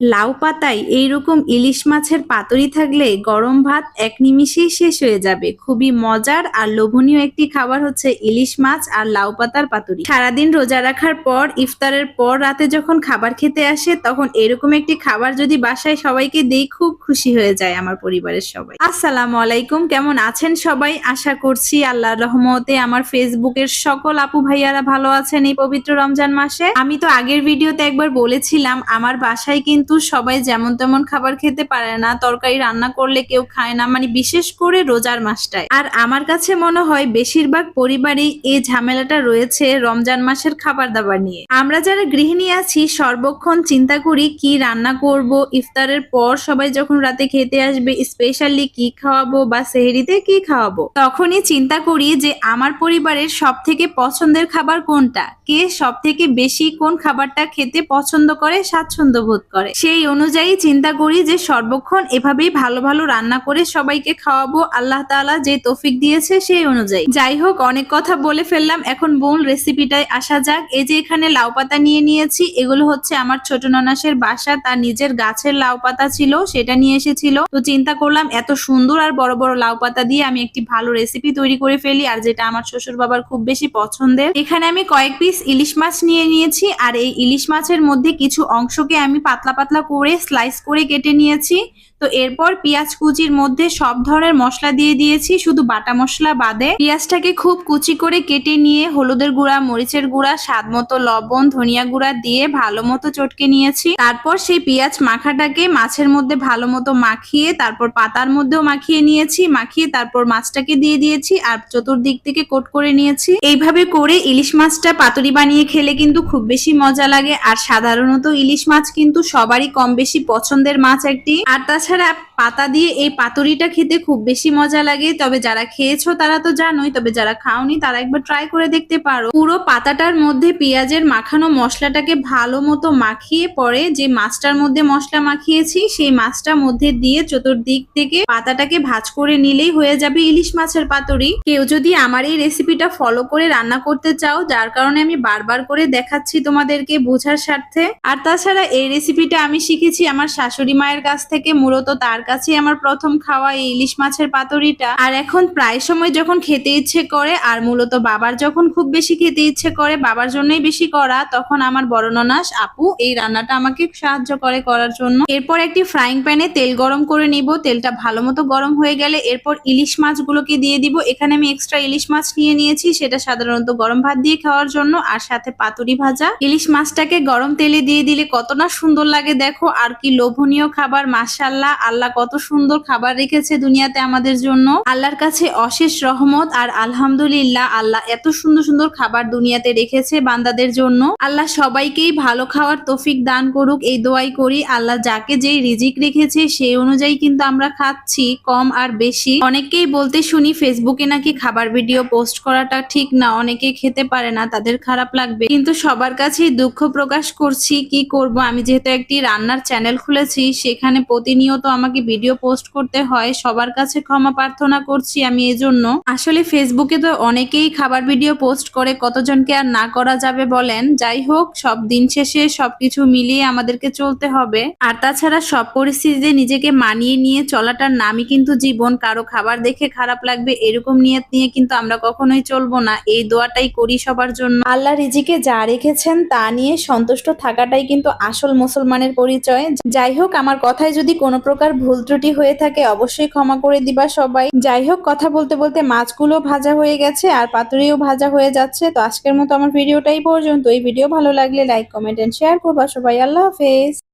লাউ পাতায় এইরকম ইলিশ মাছের পাতুরি থাকলে গরম ভাত এক নিমিষেই শেষ হয়ে যাবে। খুবই মজার আর লোভনীয় একটি খাবার হচ্ছে ইলিশ মাছ আর লাউ পাতার পাতুরি। সারাদিন রোজা রাখার পর, ইফতারের পর রাতে যখন খাবার খেতে আসে, তখন এরকম একটি খাবার যদি বাসায় সবাইকে দেই, খুব খুশি হয়ে যায় আমার পরিবারের সবাই। আসসালামু আলাইকুম, কেমন আছেন সবাই? আশা করছি আল্লাহর রহমতে আমার ফেসবুকের সকল আপু ভাইয়ারা ভালো আছেন এই পবিত্র রমজান মাসে। আমি তো আগের ভিডিওতে একবার বলেছিলাম, আমার বাসায় কিন্তু সবাই যেমন তেমন খাবার খেতে পারে না, তরকারি রান্না করলে কেউ খায় না মানে বিশেষ করে রোজার মাসটায়। আর আমার কাছে মনে হয় বেশিরভাগ পরিবারই এই ঝামেলাটা রয়েছে রমজান মাসের খাবার দাবার নিয়ে। আমরা যারা গৃহিণী আছি, সর্বক্ষণ চিন্তা করি কি রান্না করব, ইফতারের পর সবাই যখন রাতে খেতে আসবে স্পেশালি কি খাওয়াবো বা সেহরিতে কি খাওয়াবো? তখনই চিন্তা করি যে আমার পরিবারের সব থেকে পছন্দের খাবার কোনটা? কে সব থেকে বেশি কোন খাবারটা খেতে পছন্দ করে, স্বাচ্ছন্দ্য বোধ করে? সেই অনুযায়ী চিন্তা করি যে সর্বক্ষণ এভাবেই ভালো ভালো রান্না করে সবাইকে খাওয়াবো। আল্লাহ তাআলা যে তৌফিক দিয়েছে সেই অনুযায়ী। যাই হোক, অনেক কথা বলে ফেললাম। এখন মূল রেসিপিটায় আসা যাক। এই যে এখানে লাউ পাতা নিয়ে নিয়েছি, এগুলো হচ্ছে আমার ছোট ননাসের বাসা। তার নিজের গাছের লাউ পাতা ছিল, সেটা নিয়ে এসেছিল। তো চিন্তা করলাম, এত সুন্দর আর বড় বড় লাউ পাতা দিয়ে আমি একটি ভালো রেসিপি তৈরি করে ফেলি, আর যেটা আমার শ্বশুর বাবার খুব বেশি পছন্দের। এখানে আমি কয়েক পিস ইলিশ মাছ নিয়ে নিয়েছি, আর এই ইলিশ মাছের মধ্যে কিছু অংশকে আমি পাতলা পাতলা করে স্লাইস করে কেটে নিয়েছি। তো এরপর পেঁয়াজ কুচির মধ্যে সব ধরনের মশলা দিয়ে দিয়েছি, শুধু বাটা মশলা বাদে। পেঁয়াজটাকে খুব কুচি করে কেটে নিয়ে হলুদের গুঁড়া, মরিচের গুঁড়া, স্বাদ মতো লবণ, ধনিয়া গুঁড়া দিয়ে ভালো মতো চটকে নিয়েছি। তারপর সেই পেঁয়াজ মাখাটাকে মাছের মধ্যে ভালো মতো মাখিয়ে, তারপর পাতার মধ্যেও মাখিয়ে নিয়েছি, মাখিয়ে তারপর মাছটাকে দিয়ে দিয়েছি আর চতুর্দিক থেকে কোট করে নিয়েছি। এইভাবে করে ইলিশ মাছটা পাতুরি বানিয়ে খেলে কিন্তু খুব বেশি মজা লাগে। আর সাধারণত ইলিশ মাছ কিন্তু সবারই কম বেশি পছন্দের মাছ একটি। আর তাছাড়া পাতা দিয়ে এই পাতুরিটা খেতে খুব বেশি মজা লাগে। তবে যারা খেয়েছো তারা তো জানোই, তবে যারা খাওনি তারা একবার ট্রাই করে দেখতে পারো। পুরো পাতাটার মধ্যে পেঁয়াজের মাখানো মশলাটাকে ভালো মতো মাখিয়ে পরে যে মাছটার মধ্যে মশলা মাখিয়েছি, সেই মাছটার মধ্যে দিয়ে চতুর্দিক থেকে পাতাটাকে ভাজ করে নিলেই হয়ে যাবে ইলিশ মাছের পাতুরি। কেউ যদি আমার এই রেসিপিটা ফলো করে রান্না করতে চাও, যার কারণে আমি বারবার করে দেখাচ্ছি তোমাদেরকে বোঝার স্বার্থে। আর তাছাড়া এই রেসিপিটা আমি শিখেছি আমার শাশুড়ি মায়ের কাছ থেকে, মূলত তার কাছেই আমার প্রথম খাওয়া এই ইলিশ মাছের পাতুরিটা। আর এখন প্রায় সময় যখন খেতে ইচ্ছে করে, আর মূলত বাবার যখন খুব বেশি খেতে ইচ্ছে করে, বাবার জন্যই বেশি করা, তখন আমার বড় ননাস আপু এই রান্নাটা আমাকে সাহায্য করে করার জন্য। এরপর একটি ফ্রাইং প্যানে তেল গরম করে নিব। তেলটা ভালো মতো গরম হয়ে গেলে এরপর ইলিশ মাছগুলোকে দিয়ে দিব। এখানে আমি এক্সট্রা ইলিশ মাছ নিয়ে নিয়েছি, সেটা সাধারণত গরম ভাত দিয়ে খাওয়ার জন্য, আর সাথে পাতুরি ভাজা। ইলিশ মাছটাকে গরম তেলে দিয়ে দিলে কত না সুন্দর লাগে দেখো আর কি লোভনীয় খাবার মাসাল্লাহ আল্লাহ কত সুন্দর খাবার রেখেছে দুনিয়াতে আমাদের জন্য। আল্লাহর কাছে অশেষ রহমত আর আলহামদুলিল্লাহ আল্লাহ এত সুন্দর সুন্দর খাবার দুনিয়াতে রেখেছে বান্দাদের জন্য। আল্লাহ সবাইকেই ভালো খাওয়ার তৌফিক দান করুক, এই দোয়াই করি। আল্লাহ যাকে যেই রিজিক রেখেছে সেই অনুযায়ী কিন্তু আমরা খাচ্ছি, কম আর বেশি। অনেকেই বলতে শুনি, ফেসবুকে নাকি খাবার ভিডিও পোস্ট করাটা ঠিক না, অনেকে খেতে পারে না, তাদের খারাপ লাগবে। কিন্তু সবার কাছেই দুঃখ প্রকাশ করছি, কি করব? আমি যেহেতু একটি রান্নার চ্যানেল খুলেছি, সেখানে প্রতিনিয়ত আমাকে ভিডিও পোস্ট করতে হয়, সবার কাছে ক্ষমা প্রার্থনা করছি আমি এজন্য। আসলে ফেসবুকে তো অনেকেই খাবার ভিডিও পোস্ট করে, কতজনকে আর না করা যাবে বলেন? যাই হোক, সব দিন শেষে সবকিছু মিলিয়ে আমাদেরকে চলতে হবে। আর তাছাড়া সব পরিস্থিতিতে নিজেকে মানিয়ে নিয়ে চলাটার নামই কিন্তু জীবন। কারও খাবার দেখে খারাপ লাগবে, এরকম নিয়ত নিয়ে কিন্তু আমরা কখনোই চলবো না। এই দোয়াটাই করি সবার জন্য। আল্লাহ রিজিকে যা রেখেছেন তা নিয়ে সন্তুষ্ট থাকাটাই কিন্তু আসল মুসলমানের পরিচয়। যাই হোক, আমার কথায় যদি কোনো প্রকার ভুল ত্রুটি হয়ে থাকে, অবশ্যই ক্ষমা করে দিবা সবাই। যাই হোক, কথা বলতে বলতে মাছগুলো ভাজা হয়ে গেছে আর পাতুরিও ভাজা হয়ে যাচ্ছে। তো আজকের মতো আমার ভিডিওটাই পর্যন্ত। এই ভিডিও ভালো লাগলে লাইক, কমেন্ট এন্ড শেয়ার করবা সবাই। আল্লাহ হাফেজ।